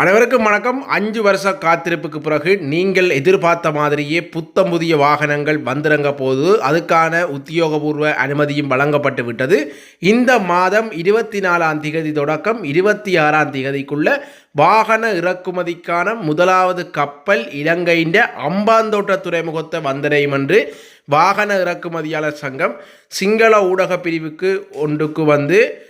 அனைவருக்கும் வணக்கம். அஞ்சு வருஷ காத்திருப்புக்கு பிறகு நீங்கள் எதிர்பார்த்த மாதிரியே புத்தம் புதிய வாகனங்கள் வந்திறங்க போது அதுக்கான உத்தியோகபூர்வ அனுமதியும் வழங்கப்பட்டு விட்டது. இந்த மாதம் இருபத்தி நாலாம் திகதி தொடக்கம். இருபத்தி ஆறாம் திகதிக்குள்ள வாகன இறக்குமதிக்கான முதலாவது கப்பல் இலங்கையின் அம்பாந்தோட்ட துறைமுகத்தை வந்தடையும் என்று வாகன இறக்குமதியாளர் சங்கம் சிங்கள ஊடக பிரிவுக்கு ஒன்றுக்கு வந்து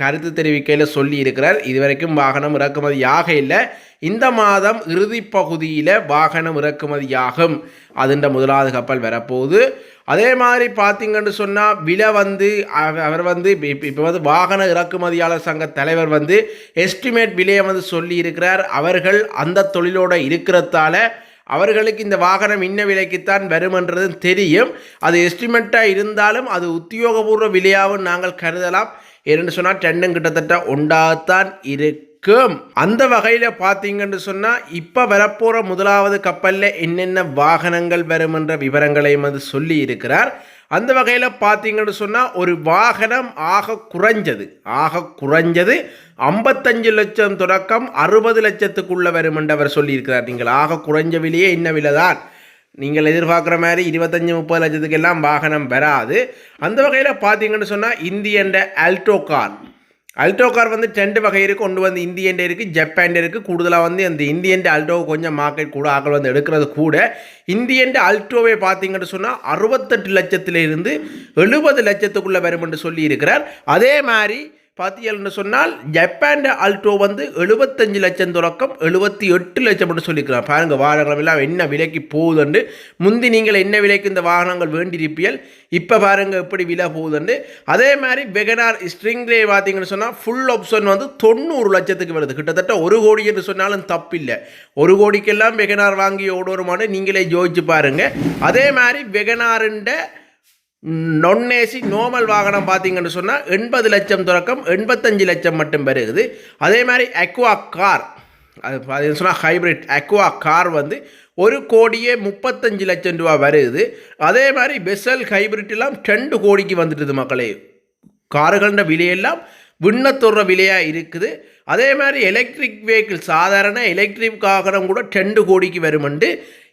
கருத்து தெரிவிக்கையில் சொல்லி இருக்கிறார். இதுவரைக்கும் வாகனம் இறக்குமதியாக இல்லை. இந்த மாதம் இறுதி பகுதியில் வாகனம் இறக்குமதியாகும் அதுன்ற முதலாவது கப்பல் வரப்போகுது. அதே மாதிரி பார்த்திங்கன்னு சொன்னால் விலை வந்து அவர் வந்து இப்போ வந்து வாகன இறக்குமதியாளர் சங்க தலைவர் வந்து எஸ்டிமேட் விலையை வந்து சொல்லி இருக்கிறார். அவர்கள் அந்த தொழிலோடு இருக்கிறதால அவர்களுக்கு இந்த வாகனம் இன்ன விலைக்குத்தான் வருமென்றது தெரியும். அது எஸ்டிமேட்டாக இருந்தாலும் அது உத்தியோகபூர்வ விலையாகவும் நாங்கள் கருதலாம். ஏன்னு சொன்னால் டென்னும் கிட்டத்தட்ட உண்டாகத்தான் இருக்கும். அந்த வகையில் பார்த்தீங்கன்னு சொன்னால் இப்போ வரப்போகிற முதலாவது கப்பலில் என்னென்ன வாகனங்கள் வரும் என்ற விவரங்களையும் வந்து சொல்லி இருக்கிறார். அந்த வகையில் பார்த்தீங்கன்னு சொன்னால் ஒரு வாகனம் ஆக குறைஞ்சது. ஆக குறைஞ்சது. ஐம்பத்தஞ்சு லட்சம் தொடக்கம் அறுபது லட்சத்துக்குள்ளே வரும் என்று அவர் சொல்லியிருக்கிறார். நீங்கள் ஆக குறைஞ்ச விலையே என்ன விலை தான் நீங்கள் எதிர்பார்க்குற மாதிரி இருபத்தஞ்சி முப்பது லட்சத்துக்கெல்லாம் வாகனம் வராது. அந்த வகையில் பார்த்தீங்கன்னு சொன்னால் Indian Alto car Alto car வந்து ரெண்டு வகை இருக்குது ஒன்று வந்து இந்தியன் இருக்குது ஜப்பான் இருக்குது கூடுதலாக வந்து அந்த இந்தியன் அல்டோ கொஞ்சம் மார்க்கெட் கூட ஆக்கள் வந்து எடுக்கிறது கூட. இந்தியன் ஆல்டோவை பார்த்தீங்கன்னு சொன்னால் அறுபத்தெட்டு லட்சத்திலிருந்து எழுபது லட்சத்துக்குள்ளே வரும் என்று சொல்லி இருக்கிறார் அதே மாதிரி பார்த்தீங்கன்னு சொன்னால் ஜப்பான் ஆல்டோ வந்து எழுபத்தஞ்சு லட்சம் தொடக்கம் எழுபத்தி எட்டு லட்சம் என்று சொல்லியிருக்கிறார். பாருங்க வாகனங்கள் எல்லாம் என்ன விலைக்கு போகுதுண்டு முந்தி நீங்கள் என்ன விலைக்கு இந்த வாகனங்கள் வேண்டியிருப்பியல் இப்போ பாருங்க எப்படி விலை போகுதுண்டு அதே மாதிரி வெகனார் ஸ்ட்ரிங்லே பார்த்தீங்கன்னு சொன்னால் ஃபுல் ஆப்ஷன் வந்து தொண்ணூறு லட்சத்துக்கு வருது. கிட்டத்தட்ட ஒரு கோடி என்று சொன்னாலும் தப்பில்லை. ஒரு கோடிக்கெல்லாம் வெகனார் வாங்கி ஓடுவோமான்னு நீங்களே ஜோதிச்சு பாருங்கள் அதே மாதிரி வெகனாருண்ட நொன்னேசி நோமல் வாகனம் பார்த்தீங்கன்னு சொன்னால் எண்பது லட்சம் தொடக்கம் எண்பத்தஞ்சு லட்சம் மட்டும் வருகுது அதே மாதிரி அக்வா கார் அது பார்த்தீங்கன்னு சொன்னால் ஹைப்ரிட் அக்வா கார் வந்து ஒரு கோடியே முப்பத்தஞ்சு லட்சம் ரூபா வருது. அதே மாதிரி பெசல் ஹைப்ரிட்லாம் ரெண்டு கோடிக்கு வந்துட்டுது மக்களே. கார்கள்ன்ற விலையெல்லாம் விண்ணத்துற விலையாக இருக்குது. அதே மாதிரி எலக்ட்ரிக் வெஹிக்கிள் சாதாரண எலக்ட்ரிக் வாகனம் கூட ரெண்டு கோடிக்கு வருமெண்டு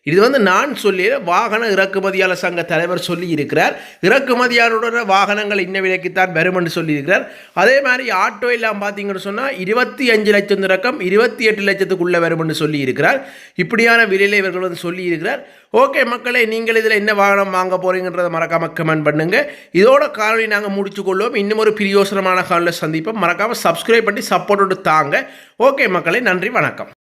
இது வந்து நான் சொல்லி வாகன இறக்குமதியாளர் சங்க தலைவர் சொல்லி இருக்கிறார் இறக்குமதியாளரோட வாகனங்கள் இன்ன விலைக்குத்தான் வரும் என்று சொல்லியிருக்கிறார். அதே மாதிரி ஆட்டோ எல்லாம் பார்த்தீங்கன்னு சொன்னால் இருபத்தி அஞ்சு லட்சம் இறக்கம் இருபத்தி எட்டு லட்சத்துக்குள்ளே வரும் என்று சொல்லி இருக்கிறார் இப்படியான விலையில் இவர்கள் வந்து சொல்லி இருக்கிறார் ஓகே மக்களே நீங்கள் இதில் என்ன வாகனம் வாங்க போகிறீங்கன்றதை மறக்காமல் கமெண்ட் பண்ணுங்கள் இதோட காணொலி நாங்கள் முடிச்சு கொள்வோம் இன்னும் ஒரு பிரியோசனமான காலில் சந்திப்போம். மறக்காமல் சப்ஸ்கிரைப் பண்ணி சப்போர்ட்டோடு தாங்க. ஓகே மக்களே நன்றி வணக்கம்.